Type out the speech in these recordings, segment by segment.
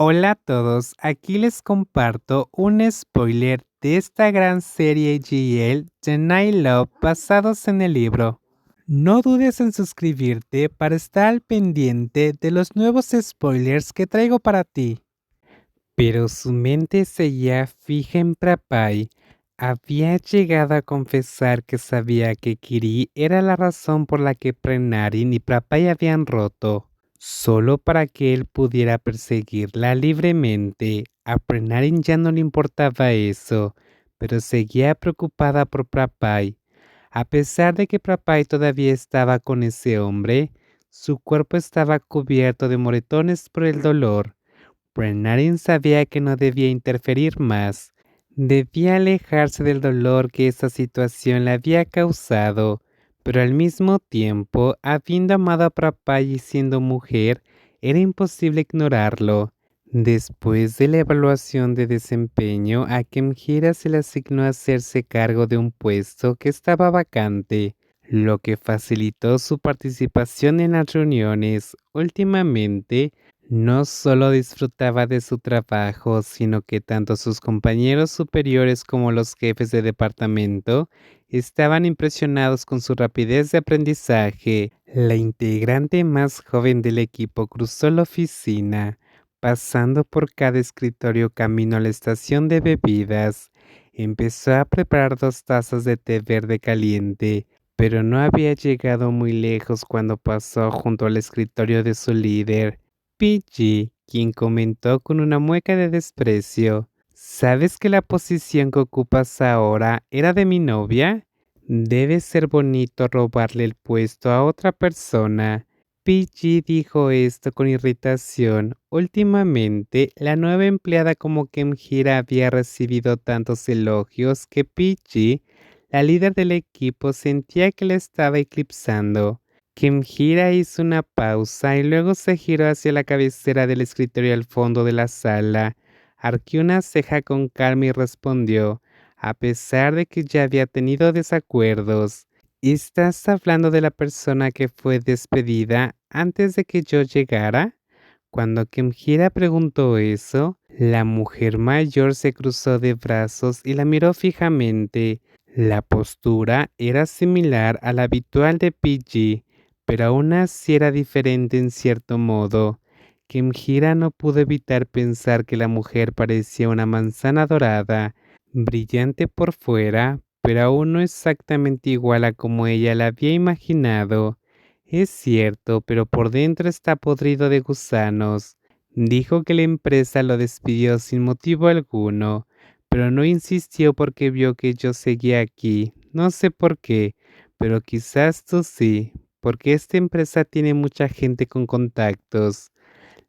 Hola a todos, aquí les comparto un spoiler de esta gran serie GL The Night Love basados en el libro. No dudes en suscribirte para estar al pendiente de los nuevos spoilers que traigo para ti. Pero su mente seguía fija en Prapai. Había llegado a confesar que sabía que Kiri era la razón por la que Prenarin y Prapai habían roto solo para que él pudiera perseguirla libremente. A Prenarin ya no le importaba eso, pero seguía preocupada por Prapai. A pesar de que Prapai todavía estaba con ese hombre, su cuerpo estaba cubierto de moretones por el dolor. Prenarin sabía que no debía interferir más. Debía alejarse del dolor que esa situación le había causado pero al mismo tiempo, habiendo amado a Prapai y siendo mujer, era imposible ignorarlo. Después de la evaluación de desempeño, a Kemjira se le asignó hacerse cargo de un puesto que estaba vacante, lo que facilitó su participación en las reuniones. Últimamente, no solo disfrutaba de su trabajo, sino que tanto sus compañeros superiores como los jefes de departamento estaban impresionados con su rapidez de aprendizaje. La integrante más joven del equipo cruzó la oficina, pasando por cada escritorio camino a la estación de bebidas. Empezó a preparar dos tazas de té verde caliente, pero no había llegado muy lejos cuando pasó junto al escritorio de su líder. PG, quien comentó con una mueca de desprecio. ¿Sabes que la posición que ocupas ahora era de mi novia? Debe ser bonito robarle el puesto a otra persona. PG dijo esto con irritación. Últimamente, la nueva empleada como Kemjira había recibido tantos elogios que PG, la líder del equipo, sentía que la estaba eclipsando. Kimhira hizo una pausa y luego se giró hacia la cabecera del escritorio al fondo de la sala. Arqueó una ceja con calma y respondió, a pesar de que ya había tenido desacuerdos. ¿Estás hablando de la persona que fue despedida antes de que yo llegara? Cuando Kimhira preguntó eso, la mujer mayor se cruzó de brazos y la miró fijamente. La postura era similar a la habitual de PG, pero aún así era diferente en cierto modo. Kimhira no pudo evitar pensar que la mujer parecía una manzana dorada, brillante por fuera, pero aún no exactamente igual a como ella la había imaginado. Es cierto, pero por dentro está podrido de gusanos. Dijo que la empresa lo despidió sin motivo alguno, pero no insistió porque vio que yo seguía aquí. No sé por qué, pero quizás tú sí, porque esta empresa tiene mucha gente con contactos.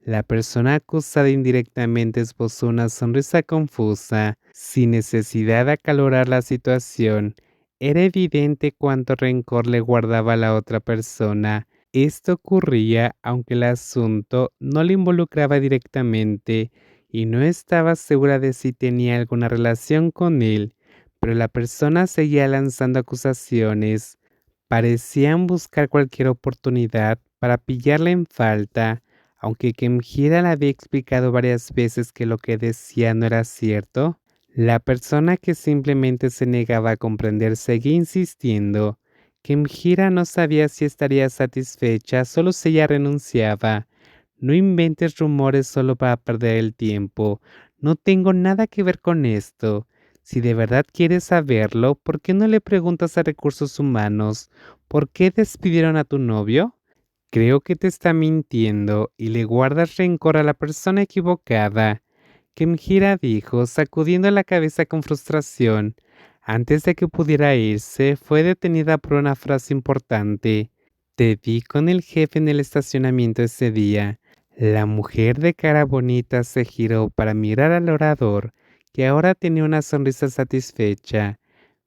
La persona acusada indirectamente esbozó una sonrisa confusa, sin necesidad de acalorar la situación. Era evidente cuánto rencor le guardaba a la otra persona. Esto ocurría aunque el asunto no le involucraba directamente y no estaba segura de si tenía alguna relación con él, pero la persona seguía lanzando acusaciones parecían buscar cualquier oportunidad para pillarla en falta, aunque Kemjira le había explicado varias veces que lo que decía no era cierto. La persona que simplemente se negaba a comprender seguía insistiendo. Kemjira no sabía si estaría satisfecha solo si ella renunciaba. No inventes rumores solo para perder el tiempo. No tengo nada que ver con esto. Si de verdad quieres saberlo, ¿por qué no le preguntas a recursos humanos por qué despidieron a tu novio? Creo que te está mintiendo y le guardas rencor a la persona equivocada. Kemjira dijo, sacudiendo la cabeza con frustración. Antes de que pudiera irse, fue detenida por una frase importante. Te vi con el jefe en el estacionamiento ese día. La mujer de cara bonita se giró para mirar al orador que ahora tenía una sonrisa satisfecha.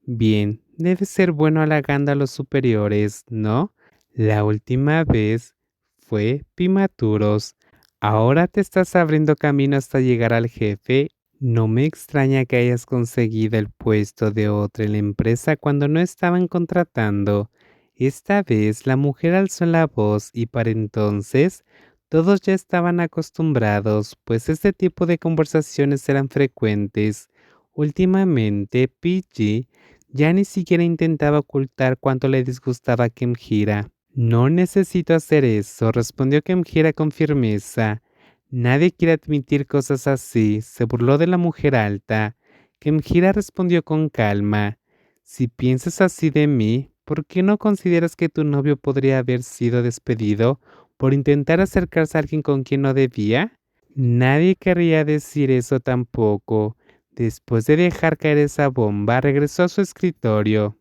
Bien, debe ser bueno halagando a los superiores, ¿no? La última vez fue Pimaturos. Ahora te estás abriendo camino hasta llegar al jefe. No me extraña que hayas conseguido el puesto de otra en la empresa cuando no estaban contratando. Esta vez la mujer alzó la voz y para entonces Todos ya estaban acostumbrados, pues este tipo de conversaciones eran frecuentes. Últimamente, PG ya ni siquiera intentaba ocultar cuánto le disgustaba a. No necesito hacer eso, respondió Kemjira con firmeza. Nadie quiere admitir cosas así, se burló de la mujer alta. Kemjira respondió con calma. Si piensas así de mí, ¿por qué no consideras que tu novio podría haber sido despedido por intentar acercarse a alguien con quien no debía? Nadie querría decir eso tampoco. Después de dejar caer esa bomba, regresó a su escritorio.